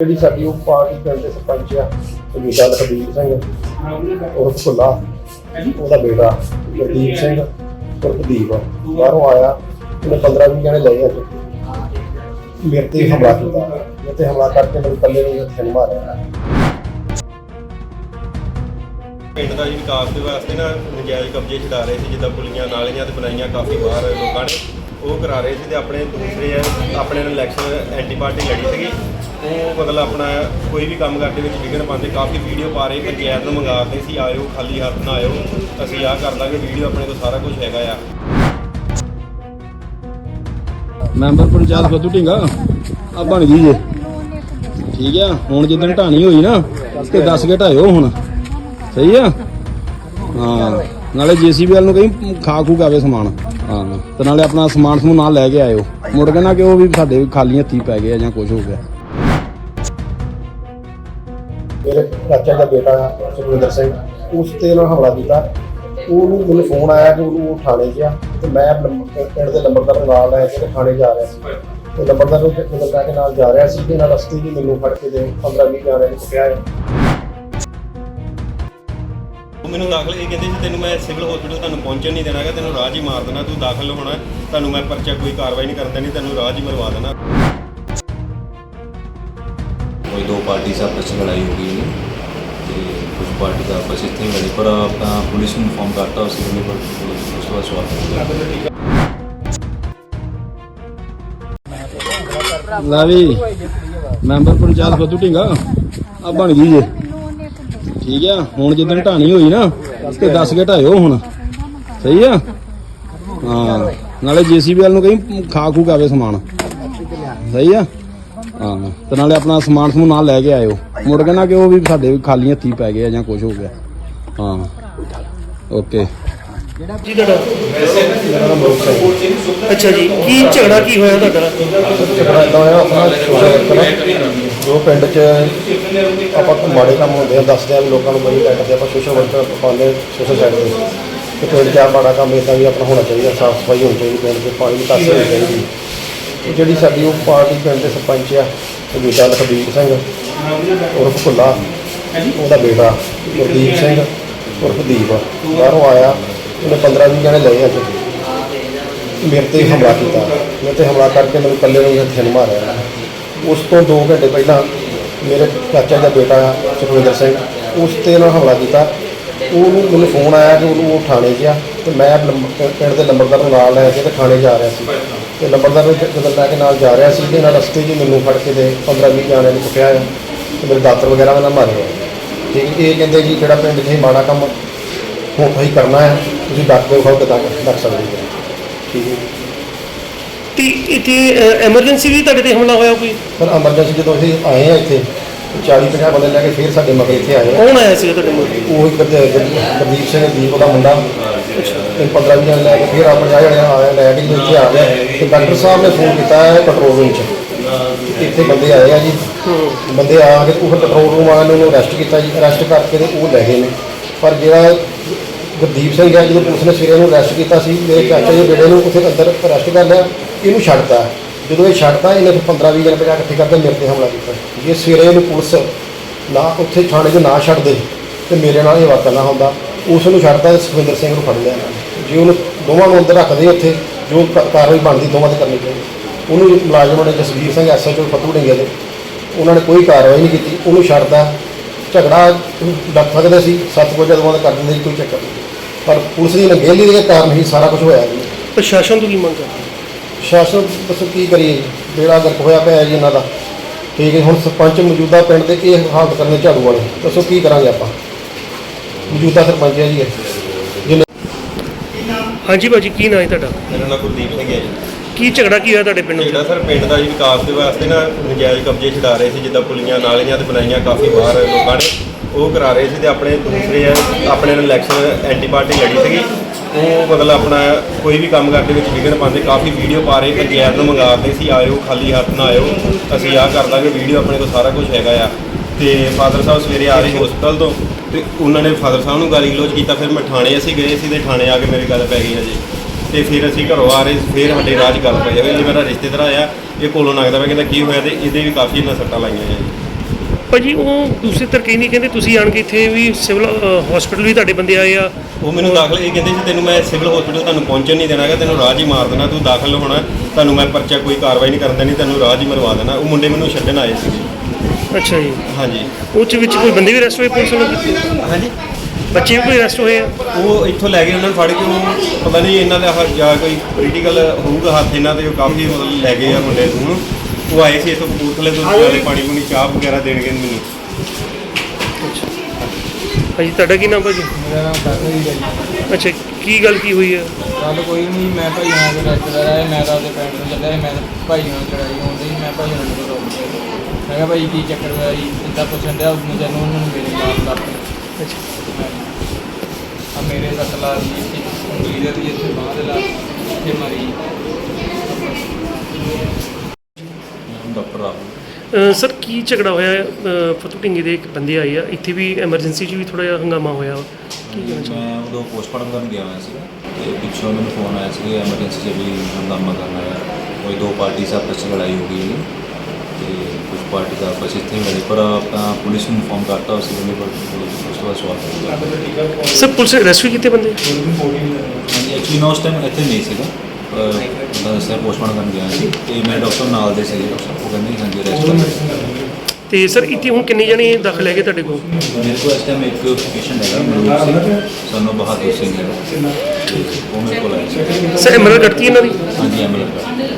ਜਿਹੜੀ ਸਾਡੀ ਉਹ ਪਾਰਟੀ ਪਿੰਡ ਦੇ ਸਰਪੰਚ ਆ ਸੁਨੀਤਾ ਲਖਬੀਰ ਸਿੰਘ ਉਰਫ ਭੁੱਲਾ, ਉਹਦਾ ਬੇਟਾ ਗੁਰਦੀਪ ਸਿੰਘ ਉਰਫ ਬਾਹਰੋਂ ਆਇਆ, ਉਹਨੇ 15 20 ਜਣੇ ਲਏ ਅੱਜ ਮੇਰੇ ਤੇ ਹਮਲਾ ਕੀਤਾ। ਮੇਰੇ ਤੇ ਹਮਲਾ ਕਰਕੇ ਮੇਰੇ ਪੱਲੇ ਨੂੰ ਹੱਥ ਮਾਰਿਆ। ਪਿੰਡ ਦਾ ਜੀ ਵਿਕਾਸ ਦੇ ਵਾਸਤੇ ਨਾ ਨਜਾਇਜ਼ ਕਬਜ਼ੇ ਛਡਾ ਰਹੇ ਸੀ, ਜਿੱਦਾਂ ਪੁਲੀਆਂ ਨਾਲੀਆਂ ਤੇ ਬਣਾਈਆਂ ਕਾਫੀ ਬਾਹਰ ਲੋਕਾਂ ਨੇ, ਉਹ ਕਰਾ ਰਹੇ ਸੀ ਤੇ ਆਪਣੇ ਦੂਸਰੇ ਆਪਣੇ ਇਲੈਕਸ਼ਨ ਐਂਟੀ ਪਾਰਟੀ ਲੜੀ ਸੀਗੀ। ਉਹ ਮਤਲਬ ਆਪਣਾ ਕੋਈ ਵੀ ਕੰਮ ਕਰਦੇ ਵਿੱਚ ਵਿਘਨ ਪਾਉਂਦੇ, ਕਾਫੀ ਵੀਡੀਓ ਪਾ ਰਹੇ ਪੰਚਾਇਤ ਨੂੰ ਮੰਗਾਉਂਦੇ ਸੀ ਆਇਓ, ਖਾਲੀ ਹੱਥ ਨਾ ਆਇਓ, ਅਸੀਂ ਆਹ ਕਰ ਲਾਂਗੇ ਵੀਡੀਓ ਆਪਣੇ ਕੋਲ ਸਾਰਾ ਕੁਝ ਹੈਗਾ ਆ। ਮੈਂਬਰ ਪੰਚਾਇਤ ਫਤੂ ਢਿੰਗਾ। ਆ ਬਣ ਗਈ ਜੇ। ਠੀਕ ਆ, ਹੁਣ ਜਿੱਦਣ ਢਾਣੀ ਹੋਈ ਨਾ, ਤੇ ਦੱਸ ਕੇ ਢਾਇਓ ਹੁਣ। ਸਹੀ ਆ? ਹਾਂ, ਨਾਲੇ ਜੀਸੀਬੀ ਵਾਲ ਨੂੰ ਕਹੀਂ ਖਾ ਖੂ ਗਾਵੇ ਸਮਾਨ। ਹਾਂ, ਤੇ ਨਾਲੇ ਆਪਣਾ ਸਮਾਨ ਸਮੂਹ ਨਾਲ ਲੈ ਕੇ ਆਇਓ। ਮੁੜ ਕੇ ਨਾ ਕਿ ਉਹ ਵੀ ਸਾਡੇ ਖਾਲੀ ਹੱਥੀ ਪੈ ਗਏ ਆ ਜਾਂ ਕੁਝ ਹੋ ਗਿਆ। ਮੇਰੇ ਚਾਚਾ ਦਾ ਬੇਟਾ ਸੁਖਵਿੰਦਰ ਸਿੰਘ, ਉਸ ਤੇ ਨਾਲ ਹਮਲਾ ਕੀਤਾ। ਉਹਨੂੰ ਮੈਨੂੰ ਫੋਨ ਆਇਆ ਕਿ ਉਹਨੂੰ ਉਹ ਥਾਣੇ 'ਚ ਆ ਤੇ ਮੈਂ ਨੰਬਰ- ਪਿੰਡ ਦੇ ਨੰਬਰਦਾਰ ਨੂੰ ਨਾਲ ਲੈ ਕੇ ਤੇ ਥਾਣੇ ਜਾ ਰਿਹਾ ਸੀ। ਤੇ ਨੰਬਰਦਾਰ ਨੂੰ ਨੰਬਰਦਾਰ ਦੇ ਨਾਲ ਜਾ ਰਿਹਾ ਸੀ ਤੇ ਨਾਲ ਰਸਤੇ 'ਚ ਮੈਨੂੰ ਫੜ ਕੇ ਦੇ 15 20 ਜਾਣੇ ਨੇ ਕੁੱਟਿਆ। ਹੈ ਉਹ ਮੈਨੂੰ ਦਾਖਲ ਇਹ ਕਹਿੰਦੇ ਸੀ, ਤੈਨੂੰ ਮੈਂ ਸਿਵਲ ਹਸਪੀਟਲ ਤੁਹਾਨੂੰ ਪਹੁੰਚਣ ਨਹੀਂ ਦੇਣਾਗਾ ਤੈਨੂੰ ਰਾਜ ਹੀ ਮਾਰ ਦੇਣਾ, ਤੂੰ ਦਾਖਲ ਹੋਣਾ ਤੁਹਾਨੂੰ ਮੈਂ ਪਰਚਾ ਕੋਈ ਕਾਰਵਾਈ ਨਹੀਂ ਕਰਨ ਦੇਣੀ ਤੈਨੂੰ ਰਾਜ ਹੀ ਮਰਵਾ ਦੇਣਾ। ਕੋਈ ਦੋ ਪਾਰਟੀ ਸੇ ਆਪਸ ਵਿੱਚ ਲੜਾਈ ਹੋ ਗਈ ਹੈ ਤੇ ਕੁਝ ਪਾਰਟੀ ਦਾ ਆਪਸ ਵਿੱਚ ਨਹੀਂ ਲੜੀ, ਪਰ ਆਪਣਾ ਪੁਲਿਸ ਨੂੰ ਇਨਫੋਰਮ ਕਰਤਾ ਉਸੇ ਵੇਲੇ, ਪਰ ਪੁਲਿਸ ਉਸ ਸਵਾਲ ਹੋ ਵੀ ਮੈਂਬਰ ਪੰਚਾਇਤ ਫਤੂ ਢਿੰਗਾ ਆ ਬਣ ਗਈ ਜੇ। ਠੀਕ ਆ, ਹੁਣ ਜਿੱਦਣ ਢਾਣੀ ਹੋਈ ਨਾ, ਤੇ ਦੱਸ ਕੇ ਢਾਇਓ ਹੁਣ। ਸਹੀ ਆ? ਹਾਂ, ਨਾਲੇ ਜੀਸੀਬੀ ਵਾਲ ਨੂੰ ਕਹੀਂ ਖਾ ਖੂ ਗਾਵੇ ਸਮਾਨ। ਸਹੀ ਆ? ਹਾਂ। ਤੇ ਨਾਲੇ ਆਪਣਾ ਸਮਾਨ ਸਮੂਹ ਨਾਲ ਲੈ ਕੇ ਆਇਓ। ਮੁੜ ਕੇ ਨਾ ਕਿ ਉਹ ਵੀ ਸਾਡੇ ਖਾਲੀ ਹੱਥੀ ਪੈ ਗਏ ਆ ਜਾਂ ਕੁਝ ਹੋ ਗਿਆ। ਹਾਂ। ਓਕੇ। ਜੀ ਤੁਹਾਡਾ ਅੱਛਾ ਜੀ ਕੀ ਝਗੜਾ ਕੀ ਹੋਇਆ ਤੁਹਾਡਾ? ਝਗੜਾ ਇਦਾਂ ਹੋਇਆ ਆਪਣਾ ਜੋ ਪਿੰਡ 'ਚ ਆਪਾਂ ਕੋਈ ਮਾੜੇ ਕੰਮ ਹੁੰਦੇ ਆ ਦੱਸਦੇ ਆ ਵੀ ਲੋਕਾਂ ਨੂੰ ਬੜੀ ਕਰਦੇ ਆਪਾਂ ਸੋਸ਼ਲ ਵਰਕਰ ਪਾਉਂਦੇ ਸੋਸ਼ਲ ਸਾਈਡ ਤੇ। ਤੇ ਪਿੰਡ 'ਚ ਆ ਮਾੜਾ ਕੰਮ ਇਦਾਂ ਵੀ ਆਪਣਾ ਹੋਣਾ ਚਾਹੀਦਾ ਸਾਫ਼ ਸਫ਼ਾਈ ਹੋਣੀ ਚਾਹੀਦੀ ਪਿੰਡ 'ਚ ਪਾਣੀ ਦੀ ਨਿਕਾਸੀ ਹੋਣੀ ਚਾਹੀਦੀ। ਤੇ ਜਿਹੜੀ ਸਾਡੀ ਉਹ ਪਾਰਟੀ ਪਿੰਡ ਦੇ ਸਰਪੰਚ ਆ ਬੇਟਾ ਲਖਬੀਰ ਸਿੰਘ, ਉਰਫ ਭੁੱਲਾ, ਉਹਦਾ ਬੇਟਾ ਗੁਰਦੀਪ ਸਿੰਘ, ਉਰਫ ਦੀਪ, ਬਾਹਰੋਂ ਆਇਆ, ਉਹਨੇ 15 20 ਜਣੇ ਲਏ ਅੱਜ। ਮੇਰੇ ਤੇ ਹਮਲਾ ਕੀਤਾ। ਮੇਰੇ ਤੇ ਹਮਲਾ ਕਰਕੇ ਮੈਨੂੰ ਇਕੱਲੇ ਨੂੰ ਹੱਥ ਮਾਰਿਆ। ਉਸ ਤੋਂ 2 ਘੰਟੇ ਪਹਿਲਾਂ ਮੇਰੇ ਚਾਚਾ ਦਾ ਬੇਟਾ ਸੁਖਵਿੰਦਰ ਸਿੰਘ, ਉਸ ਤੇ ਨਾਲ ਹਮਲਾ ਕੀਤਾ। ਉਹਨੂੰ ਮੈਨੂੰ ਫੋਨ ਆਇਆ ਕਿ ਉਹਨੂੰ ਉਹ ਥਾਣੇ 'ਚ ਆ ਤੇ ਮੈਂ ਨੰਬਰ- ਪਿੰਡ ਦੇ ਨੰਬਰਦਾਰ ਨੂੰ ਨਾਲ ਲੈ ਕੇ ਤੇ ਥਾਣੇ ਜਾ ਰਿਹਾ ਸੀ। ਤੇ ਨੰਬਰਦਾਰ ਨੂੰ ਜਦੋਂ ਲੈ ਕੇ ਨਾਲ ਜਾ ਰਿਹਾ ਸੀ ਤੇ ਨਾਲ ਰਸਤੇ 'ਚ ਹੀ ਮੈਨੂੰ ਫੜ ਕੇ ਦੇ 15 20 ਜਾਣਿਆਂ ਨੇ ਕੁੱਟਿਆ ਹੈ ਤੇ ਮੇਰੇ ਦਾਤਰ ਵਗੈਰਾ ਵੀ ਨਾ ਮਾਰੇ ਠੀਕ ਹੈ। ਇਹ ਕਹਿੰਦੇ ਜੀ ਜਿਹੜਾ ਪਿੰਡ 'ਚ ਇਹ ਮਾੜਾ ਕੰਮ ਹੁਣ ਤੁਸੀਂ ਕਰਨਾ ਹੈ ਤੁਸੀਂ ਡੱਕ ਕੇ ਖਾਓ ਕਿਦਾਂ ਡੱਕ ਸਕਦੇ ਹੋ। ਠੀਕ ਹੈ ਤੇ ਇੱਥੇ ਐਮਰਜੈਂਸੀ ਵੀ ਤੁਹਾਡੇ ਤੇ ਹਮਲਾ ਹੋਇਆ ਕੋਈ? ਪਰ ਐਮਰਜੈਂਸੀ ਜਦੋਂ ਅਸੀਂ ਆਏ ਆ ਇੱਥੇ 40 50 ਬੰਦੇ ਲੈ ਕੇ ਫਿਰ ਸਾਡੇ ਮਗਰ ਇੱਥੇ ਆਏ ਆ। ਕੌਣ ਆਇਆ ਸੀ ਤੁਹਾਡੇ ਕੋਲ ਉਹ ਗੁਰਦੀਪ ਸਿੰਘ ਦੀਪ ਉਹਦਾ ਮੁੰਡਾ। ਇਹ 15 ਜਣੇ ਲੈ ਕੇ ਫਿਰ ਆ 50 ਜਣੇ ਆਏ ਲੈ ਕੇ ਇੱਥੇ ਆ ਗਏ। ਤੇ ਡਾਕਟਰ ਸਾਹਿਬ ਨੇ ਫੋਨ ਕੀਤਾ ਹੈ ਕੰਟਰੋਲ ਰੂਮ 'ਚ। ਇੱਥੇ ਬੰਦੇ ਆਏ ਆ ਜੀ। ਬੰਦੇ ਆ ਕੇ ਉਹ ਕੰਟਰੋਲ ਰੂਮ ਵਾਲਿਆਂ ਨੇ ਉਹਨੂੰ ਅਰੈਸਟ ਕੀਤਾ ਜੀ। ਅਰੈਸਟ ਕਰਕੇ ਤੇ ਉਹ ਲੈ ਗਏ ਨੇ। ਪਰ ਜਿਹੜਾ ਗੁਰਦੀਪ ਸਿੰਘ ਹੈ ਜਦੋਂ ਪੁਲਿਸ ਨੇ ਸਵੇਰੇ ਨੂੰ ਅਰੈਸਟ ਕੀਤਾ ਸੀ ਮੇਰੇ ਚਾਚਾ ਜੀ ਬੇੜੇ ਨੂੰ ਉੱਥੇ ਅੰਦਰ ਅਰੈਸਟ ਕਰ ਲਿਆ। ਇਹਨੂੰ ਛੱਡਤਾ। ਜਦੋਂ ਇਹ ਛੱਡਦਾ, ਇਹਨੇ ਫਿਰ 15 20 ਜਣੇ ਪੰਜਾਹ ਇਕੱਠੇ ਕਰਕੇ ਮੇਰੇ ਤੇ ਹਮਲਾ ਕੀਤਾ। ਜੇ ਸਵੇਰੇ ਇਹਨੂੰ ਪੁਲਿਸ ਨਾ ਉੱਥੇ ਥਾਣੇ 'ਚ ਨਾ ਛੱਡਦੇ ਤੇ ਮੇਰੇ ਨਾਲ ਇਹ ਵਾਕਾ ਨਾ ਹੁੰਦਾ, ਉਸ ਨੂੰ ਛੱਡਦਾ ਤੇ ਸੁਖਵਿੰਦਰ ਸਿੰਘ ਨੂੰ ਫੜ ਲਿਆ। ਇਹਨਾਂ ਨੇ। ਜੇ ਉਹਨੂੰ ਦੋਵਾਂ ਨੂੰ ਅੰਦਰ ਰੱਖਦੇ ਉੱਥੇ, ਜੋ ਕ- ਕਾਰਵਾਈ ਬਣਦੀ ਦੋਵਾਂ ਤੇ ਕਰਨੀ ਚਾਹੀਦੀ ਉਹਨੂੰ ਮੁਲਾਜ਼ਮਾਂ ਨੇ ਜਸਵੀਰ ਸਿੰਘ ਐਸਐਚਓ ਫਤੂ ਢਿੰਗੇ ਦੇ, ਉਹਨਾਂ ਨੇ ਕੋਈ ਕਾਰਵਾਈ ਨਹੀਂ ਕੀਤੀ। ਉਹਨੂੰ ਛੱਡਦਾ, ਝਗੜਾ ਡੱਕ ਸਕਦੇ ਸੀ ਸੱਤ ਵਜੇ ਦੋਵਾਂ ਦਾ ਕਰ ਦਿੰਦੇ ਸੀ ਕੋਈ ਚੱਕਰ ਨਹੀਂ। ਪਰ ਪੁਲਿਸ ਦੀ ਨਗੇਲੀ ਦੇ ਕਾਰਨ ਹੀ ਸਾਰਾ ਕੁਝ ਹੋਇਆ ਜੀ। ਪ੍ਰਸ਼ਾਸਨ ਤੋਂ ਕੀ ਮੰਗ ਕਰਦੇ ਸ਼ਾਸਨ ਦੱਸੋ ਕੀ ਕਰੀਏ ਜੀ? ਬੇੜਾ ਗਰਕ ਹੋਇਆ ਪਿਆ ਜੀ ਇਹਨਾਂ ਦਾ। ਠੀਕ ਹੈ ਹੁਣ ਸਰਪੰਚ ਮੌਜੂਦਾ ਪਿੰਡ ਦੇ ਇਹ ਹਾਲਤ ਕਰਨੇ ਝਾੜੂ ਵਾਲੇ। ਦੱਸੋ ਕੀ ਕਰਾਂਗੇ ਆਪਾਂ? ਮੌਜੂਦਾ ਸਰਪੰਚ ਹੈ ਜੀ ਇਹ। ਹਾਂਜੀ ਭਾਜੀ ਕੀ ਨਾਂ ਹੈ ਤੁਹਾਡਾ? ਮੇਰਾ ਨਾਮ ਗੁਰਦੀਪ ਸਿੰਘ ਹੈ ਜੀ। ਕੀ ਝਗੜਾ ਕੀ ਹੋਇਆ ਤੁਹਾਡੇ ਪਿੰਡ ਜਿਹੜਾ ਵਿੱਚ ਸਰ ਪਿੰਡ ਦਾ ਜੀ ਵਿਕਾਸ ਦੇ ਵਾਸਤੇ ਨਾ ਨਜਾਇਜ਼ ਕਬਜ਼ੇ ਛਡਾ ਰਹੇ ਸੀ ਜਿੱਦਾਂ ਪੁਲੀਆਂ ਨਾਲੀਆਂ ਤੇ ਬਣਾਈਆਂ ਕਾਫੀ ਬਾਹਰ ਲੋਕਾਂ ਨੇ ਉਹ ਕਰਾ ਰਹੇ ਸੀ ਤੇ ਆਪਣੇ ਦੂਸਰੇ ਆ ਆਪਣੇ ਨਾਲ ਇਲੈਕਸ਼ਨ ਐਂਟੀ ਪਾਰਟੀ ਲੜੀ ਸੀਗੀ। ਉਹ ਮਤਲਬ ਆਪਣਾ ਕੋਈ ਵੀ ਕੰਮ ਕਰਦੇ ਵਿੱਚ ਵਿਗੜ ਪਾਉਂਦੇ, ਕਾਫੀ ਵੀਡੀਓ ਪਾ ਰਹੇ ਪੰਚਾਇਤ ਨੂੰ ਮੰਗਾਉਂਦੇ ਸੀ, ਆਇਓ, ਖਾਲੀ ਹੱਥ ਨਾ ਆਇਓ, ਅਸੀਂ ਆਹ ਕਰ ਲਾਂਗੇ ਵੀਡੀਓ ਆਪਣੇ ਕੋਲ ਸਾਰਾ ਕੁਝ ਹੈਗਾ ਆ। ਤੇ ਫਾਦਰ ਸਾਹਿਬ ਸਵੇਰੇ ਆ ਰਹੇ ਹਸਪਤਾਲ ਤੋਂ, ਤੇ ਉਹਨਾਂ ਨੇ ਫਾਦਰ ਸਾਹਿਬ ਨੂੰ ਗਾਲੀ ਗਲੋਚ ਕੀਤਾ, ਫਿਰ ਮੈਂ ਥਾਣੇ ਅਸੀਂ ਗਏ ਸੀ ਤੇ ਥਾਣੇ ਆ ਕੇ ਮੇਰੀ ਗੱਲ ਪੈ ਗਈ ਹੈ ਜੀ ਤੇ ਫਿਰ ਅਸੀਂ ਘਰੋਂ ਆ ਰਹੇ, ਫਿਰ ਸਾਡੇ ਰਾਜ ਗੱਲ ਪਈ ਹੋਈ ਮੇਰਾ ਰਿਸ਼ਤੇਦਾਰ ਆਇਆ, ਇਹ ਕੋਲੋਂ ਨਗਦਾ ਵਾ ਕਹਿੰਦਾ, ਕੀ ਹੋਇਆ? ਤੇ ਇਹਦੇ ਵੀ ਕਾਫੀ ਇਹਨਾਂ ਸੱਟਾਂ ਲਾਈਆਂ ਹੈ ਜੀ। ਭਾਜੀ ਉਹ ਦੂਸਰੇ ਤਰਕੇ ਨਹੀਂ ਕਹਿੰਦੇ ਤੁਸੀਂ ਆਣ ਕੇ ਇੱਥੇ ਵੀ ਸਿਵਲ ਹਸਪੀਟਲ ਵੀ ਤੁਹਾਡੇ ਬੰਦੇ ਆਏ ਆ। ਉਹ ਮੈਨੂੰ ਦਾਖਲ ਇਹ ਕਹਿੰਦੇ ਸੀ ਤੈਨੂੰ ਮੈਂ ਸਿਵਲ ਹਸਪੀਟਲ ਤੁਹਾਨੂੰ ਪਹੁੰਚਣ ਨਹੀਂ ਦੇਣਾਗਾ ਤੈਨੂੰ ਰਾਹ 'ਚ ਹੀ ਮਾਰ ਦੇਣਾ ਤੂੰ ਦਾਖਲ ਹੋਣਾ ਤੁਹਾਨੂੰ ਮੈਂ ਪਰਚਾ ਕੋਈ ਕਾਰਵਾਈ ਨਹੀਂ ਕਰਨ ਦੇਣੀ ਤੈਨੂੰ 'ਚ ਹੀ ਮਰਵਾ ਦੇਣਾ। ਉਹ ਮੁੰਡੇ ਮੈਨੂੰ ਛੱਡਣ ਆਏ ਸੀਗੇ ਅੱਛਾ ਜੀ। ਹਾਂਜੀ। ਉਹ ਚ ਵਿੱਚ ਕੋਈ ਬੰਦੇ ਵੀ ਅਰੈਸਟ ਹੋਏ ਪੁਲਿਸ ਵੱਲੋਂ? ਹਾਂਜੀ। ਬੱਚੇ ਵੀ ਕੋਈ ਅਰੈਸਟ ਹੋਏ ਆ? ਉਹ ਇੱਥੋਂ ਲੈ ਗਏ ਉਹਨਾਂ ਨੂੰ ਫੜ ਕੇ ਉਹ ਪਤਾ ਨਹੀਂ ਇਹਨਾਂ ਦਾ ਹ- ਜਾਂ ਕੋਈ ਪੋਲੀਟੀਕਲ ਹੋਊਗਾ ਹੱਥ ਇਹਨਾਂ ਦੇ ਕਾਫੀ ਮਤਲਬ ਲੈ ਗਏ ਆ ਮੁੰਡੇ ਨੂੰ। ਉਹ ਆਏ ਸੀ ਇੱਥੋਂ ਕਪੂਰਥਲੇ ਤੋਂ ਨਾਲੇ ਪਾਣੀ ਪੂਣੀ ਚਾਹ ਵਗੈਰਾ ਦੇਣਗੇ ਮੈਨੂੰ। ਭਾਜੀ ਤੁਹਾਡਾ ਕੀ ਨਾਮ ਭਾਜੀ? ਮੇਰਾ ਨਾਮ ਕਾਕਾ ਜੀ ਹੈ ਜੀ। ਅੱਛਾ ਕੀ ਗੱਲ ਕੀ ਹੋਈ ਆ? ਗੱਲ ਕੋਈ ਨਹੀਂ ਮੈਂ ਭਾਈ ਨਾਲ ਦੇ ਰਿਸ਼ਤੇਦਾਰ ਆਏ ਮੈਂ ਤਾਂ ਉਹਦੇ ਪਿੰਡ ਨੂੰ ਚੱਲਿਆ ਮੈਂ ਭਾਈ ਨਾਲ ਲੜਾਈ ਹੁੰਦੀ ਮੈਂ ਭਾਈ ਨਾਲ ਨੂੰ ਰੋਕ ਲਿਆ ਮੈਂ ਕਿਹਾ ਭਾਈ ਕੀ ਚੱਕਰ ਹੋਇਆ ਜੀ? ਜਿੱਦਾਂ ਪੁੱਛਣ ਜਾਨੂੰ ਉਹਨਾਂ ਨੂੰ ਮੇਰੇ ਨਾਲ ਲੱਗ ਆ ਮੇਰੇ ਸੱਟ ਲਾ ਦੀ ਇੱਥੇ ਉਂਗਲੀ ਦੇ ਵੀ ਇੱਥੇ ਬਾਂਹ ਦੇ ਲਾ ਇੱਥੇ ਮਾਰੀ। ਅ, ਸਰ ਕੀ ਝਗੜਾ ਹੋਇਆ? ਅ, ਫਤੂ ਢਿੰਗੇ ਦੇ ਇੱਕ ਬੰਦੇ ਆਏ ਆ। ਇੱਥੇ ਵੀ ਐਮਰਜੈਂਸੀ 'ਚ ਵੀ ਥੋੜਾ ਜਿਹਾ ਹੰਗਾਮਾ ਹੋਇਆ। ਵਾ। ਕੀ ਕਹਿਣਾ ਚਾਹੁੰਦੇ ਮੈਂ ਉਦੋਂ ਪੋਸਟਮਾਰਟਮ ਕਰਨ ਗਿਆ ਹੋਇਆ ਸੀ ਤੇ ਪਿੱਛੋਂ ਮੈਨੂੰ ਫੋਨ ਆਇਆ ਸੀ ਐਮਰਜੈਂਸੀ 'ਚ ਵੀ ਹੰਗਾਮਾ ਕਰਨਾ ਹੈ ਕੋਈ ਦੋ ਪਾਰਟੀ ਆਪਸ 'ਚ ਲੜਾਈ ਹੋ ਗਈ ਹੈ ਤੇ ਕੁਝ ਪਾਰਟੀ ਦਾ ਆਪਸ 'ਚ ਇੱਥੇ ਹੀ ਲੜੇ ਪਰ ਆਪਣਾ ਪੁਲਿਸ ਨੂੰ ਇਨਫੋਰਮ ਕਰਤਾ ਉਸ ਵੇਲੇ ਪਰ ਉਸ ਤੋਂ ਬਾਅਦ ਸਵਾਲ ਗਿਆ। ਸਰ ਪੁਲਿਸ ਅਰੈਸਟ ਵੀ ਕੀਤੇ ਬੰਦੇ? ਹਾਂਜੀ ਐਕਚੁਅਲੀ ਮੈਂ ਉਸ ਟਾਈਮ ਇੱਥੇ ਨਹੀਂ ਸੀਗਾ। ਦੱਸਿਆ ਪੋਸਟਮਾਰਟਮ ਕਰਨ ਗਿਆ ਸੀ ਤੇ ਮੇਰੇ ਡਾਕਟਰ ਨਾਲ ਦੇ ਸੀਗੇ ਉਹ ਕਹਿੰਦੇ ਹਾਂਜੀ ਰੈਸਟ ਕਰੋ। ਤੇ ਸਰ ਇੱਥੇ ਹੁਣ ਕਿੰਨੇ ਜਣੇ ਦਾਖਲ ਹੈਗੇ ਤੁਹਾਡੇ ਕੋਲ? ਮੇਰੇ ਕੋਲ ਇਸ ਟਾਈਮ ਇੱਕ ਪੇਸ਼ੈਂਟ ਹੈਗਾ ਮਨੋਜ ਸਿੰਘ ਸਾਨੂੰ ਬਹਾਦਰ ਸਿੰਘ ਹੈਗਾ। ਤੇ ਉਹ ਮੇਰੇ ਕੋਲ ਆਇਆ ਸੀ। ਸਰ ਐਮਰਲ ਕੱਟਤੀ ਇਹਨਾਂ ਦੀ? ਹਾਂਜੀ ਐਮਐਲਏ